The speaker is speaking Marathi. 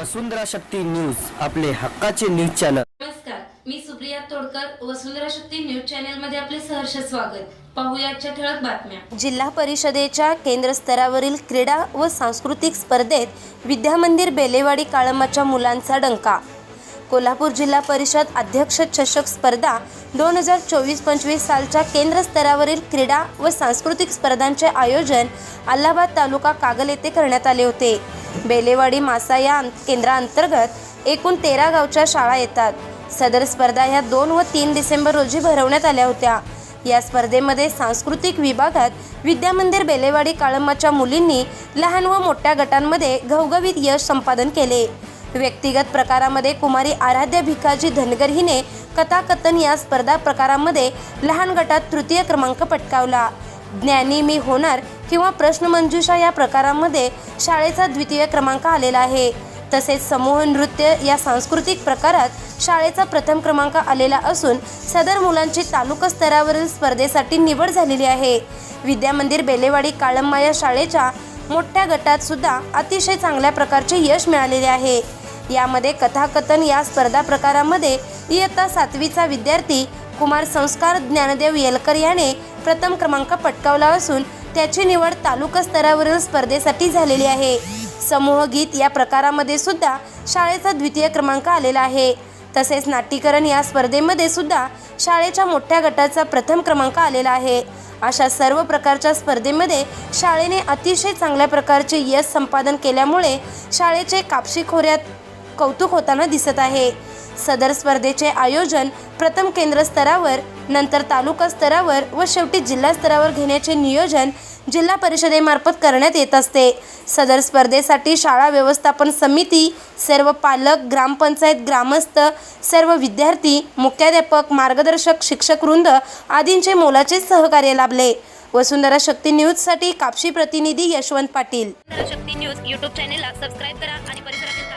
वसुंधरा शक्ती न्यूज आपले हक्काचे न्यूज चॅनल. नमस्कार मी सुप्रिया तोडकर वसुंधरा शक्ती न्यूज चॅनलमध्ये आपले सहर्ष स्वागत. पाहूया आजच्या ठळक बातम्या. जिल्हा परिषदेच्या केंद्र स्तरावरील क्रीडा व सांस्कृतिक स्पर्धेत विद्यामंदिर बेलेवाडी काळमाच्या मुलांचा डंका. कोल्हापूर जिल्हा परिषद अध्यक्ष चषक स्पर्धा दोन हजार चोवीस पंचवीस सालच्या केंद्र स्तरावरील क्रीडा व सांस्कृतिक स्पर्धांचे आयोजन अल्हाबाद तालुका कागल येथे करण्यात आले होते. बेलेवाडी मासा या केंद्राअंतर्गत एकूण तेरा गावच्या शाळा येतात. सदर स्पर्धा ह्या दोन व तीन डिसेंबर रोजी भरवण्यात आल्या होत्या. या स्पर्धेमध्ये सांस्कृतिक विभागात विद्यामंदिर बेलेवाडी काळंबाच्या मुलींनी लहान व मोठ्या गटांमध्ये घवघवीत यश संपादन केले. व्यक्तिगत प्रकारामध्ये कुमारी आराध्य भिकाजी धनगर हिने कथाकथन या स्पर्धा प्रकारामध्ये लहान गटात तृतीय क्रमांक पटकावला. ज्ञानी मी होणार किंवा प्रश्नमंजुषा या प्रकारामध्ये शाळेचा द्वितीय क्रमांक आलेला आहे. तसेच समूह नृत्य या सांस्कृतिक प्रकारात शाळेचा प्रथम क्रमांक आलेला असून सदर मुलांची तालुका स्तरावरील स्पर्धेसाठी निवड झालेली आहे. विद्यामंदिर बेलेवाडी काळंबा या शाळेच्या मोठ्या गटात सुद्धा अतिशय चांगल्या प्रकारचे यश मिळालेले आहे. यामध्ये कथाकथन या स्पर्धा प्रकारामध्ये इयत्ता सातवीचा विद्यार्थी कुमार संस्कार ज्ञानदेव येलकर याने प्रथम क्रमांक पटकावला असून त्याची निवड तालुका स्तरावरील स्पर्धेसाठी झालेली आहे. समूह गीत या प्रकारामध्ये सुद्धा शाळेचा द्वितीय क्रमांक आलेला आहे. तसेच नाट्यकरण या स्पर्धेमध्ये सुद्धा शाळेच्या मोठ्या गटाचा प्रथम क्रमांक आलेला आहे. अशा सर्व प्रकारच्या स्पर्धेमध्ये शाळेने अतिशय चांगल्या प्रकारचे यश संपादन केल्यामुळे शाळेचे कापशी खोऱ्यात कौतुक होताना दिसत आहे. सदर स्पर्धेचे आयोजन प्रथम केंद्र स्तरावर नंतर तालुका स्तरावर व शेवटी जिल्हा स्तरावर घेण्याचे नियोजन जिल्हा परिषदेमार्फत करण्यात येत असते. सदर स्पर्धेसाठी शाळा व्यवस्थापन समिती सर्व पालक ग्रामपंचायत ग्रामस्थ सर्व विद्यार्थी मुख्याध्यापक मार्गदर्शक शिक्षक वृंद आदींचे मोलाचे सहकार्य लाभले. वसुंधरा शक्ती न्यूजसाठी कापशी प्रतिनिधी यशवंत पाटील. शक्ती न्यूज यूट्यूब चॅनेलला सबस्क्राईब करा आणि परिसरातील